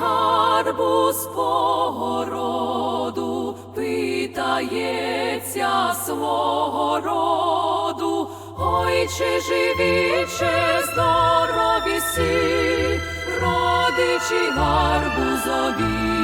гарбуз погороду, питається свого роду, ой, чи живі, чи здорові сі, родичі гарбузові.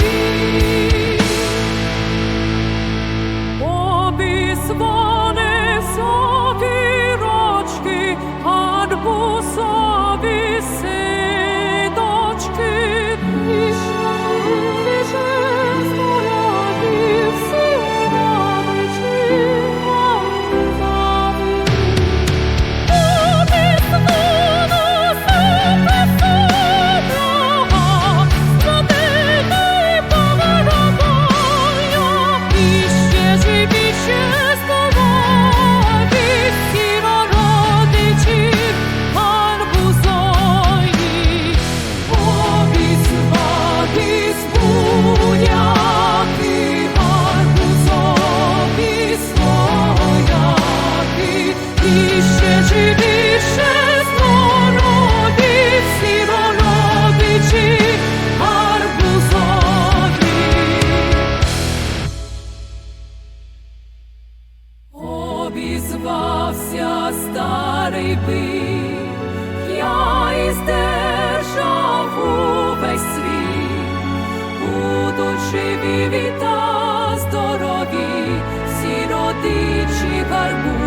Гарбузові. Обізвали 是。обізвався старий бик, я іздержав увесь світ, будучи живі віта здорові, всі родичі гарбу.